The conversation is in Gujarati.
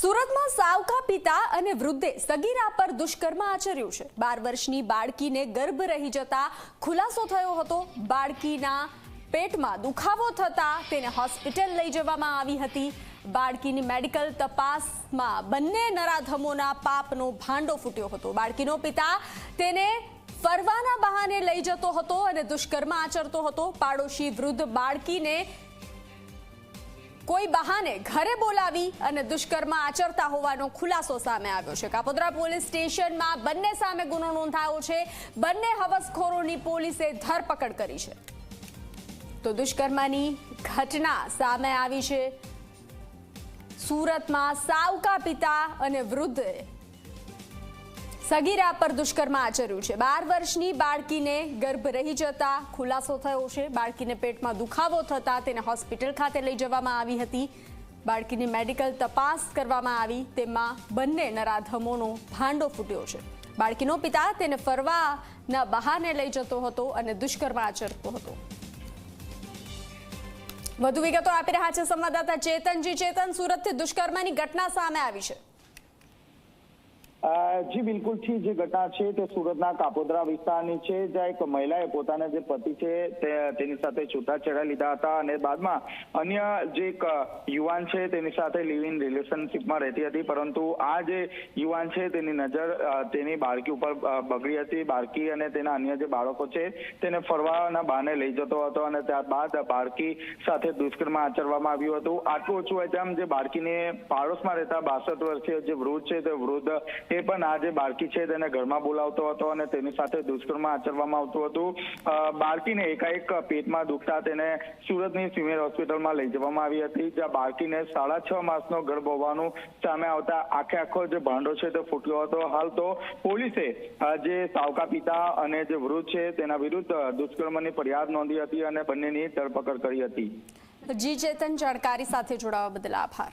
સુરતમાં સાવકા પિતા અને વૃદ્ધે સગીરા પર દુષ્કર્મ આચર્યું છે. બાર વર્ષની બાળકીને ગર્ભ રહી જતા ખુલાસો થયો હતો. બાળકીના પેટમાં દુખાવો થતા તેને હોસ્પિટલ લઈ જવામાં આવી હતી. બાળકીની મેડિકલ તપાસમાં બંને નરાધમોના પાપનો ભાંડો ફૂટ્યો હતો. બાળકીનો પિતા તેને ફરવાના બહાને લઈ જતો હતો અને દુષ્કર્મ આચરતો હતો. પાડોશી વૃદ્ધ બાળકીને કોઈ બહાને ઘરે બોલાવી અને દુષ્કર્મ આચરતા હોવાનો ખુલાસો સામે આવ્યો છે. કાપોદ્રા પોલીસ સ્ટેશનમાં બંને સામે ગુનો નોંધાયો છે. બંને હવસખોરોની પોલીસે ધરપકડ કરી છે. તો દુષ્કર્મની ઘટના સામે આવી છે. સુરતમાં સાવકા પિતા અને વૃદ્ધે સગીરા પર દુષ્કર્મ આચર્યું છે. બાર વર્ષની બાળકીને ગર્ભ રહી જતા ખુલાસો થયો છે. બાળકીને પેટમાં દુખાવો થતા તેને હોસ્પિટલ ખાતે લઈ જવામાં આવી હતી. બાળકીની મેડિકલ તપાસ કરવામાં આવી. તેમાં બંને નરાધમોનો ભાંડો ફૂટ્યો છે. બાળકીનો પિતા તેને ફરવાના બહાને લઈ જતો હતો અને દુષ્કર્મ આચરતો હતો. વધુ વિગતો આપી રહ્યા છે સંવાદદાતા ચેતનજી. ચેતન, સુરતથી દુષ્કર્મની ઘટના સામે આવી છે. જી બિલકુલથી જે ઘટના છે તે સુરતના કાપોદરા વિસ્તારની છે, જ્યાં એક મહિલાએ પોતાના જે પતિ છે તેની સાથે છૂટાછેડા લીધા હતા અને બાદમાં અન્ય જે એક યુવાન છે તેની સાથે લિવ ઇન રિલેશનશીપમાં રહેતી હતી, પરંતુ આ જે યુવાન છે તેની નજર તેની બાળકી ઉપર બગડી હતી. બાળકી અને તેના અન્ય જે બાળકો છે તેને ફરવાના બહાને લઈ જતો હતો અને ત્યારબાદ બાળકી સાથે દુષ્કર્મ આચરવામાં આવ્યું હતું. આટલું ઓછું હોય તેમ જે બાળકીને પાડોશમાં રહેતા બાસઠ વર્ષીય જે વૃદ્ધ છે તે વૃદ્ધ એ પણ આ જે બાળકી છે તેને ઘરમાં બોલાવતો હતો અને તેની સાથે દુષ્કર્મ આચરવામાં આવતું હતું. બાળકીને એકાએક પેટમાં દુખતા તેને સુરતની સિવિલ હોસ્પિટલમાં લઈ જવામાં આવી હતી, જ્યાં બાળકીને સાડા છ માસનો ગર્ભ હોવાનું સામે આવતા આખે આખો જે ભાંડો છે તે ફૂટ્યો હતો. હાલ તો પોલીસે જે સાવકા પિતા અને જે વૃદ્ધ છે તેના વિરુદ્ધ દુષ્કર્મની ફરિયાદ નોંધી હતી અને બંનેની ધરપકડ કરી હતી. જી ચેતન, જાણકારી સાથે જોડાવા બદલ આભાર.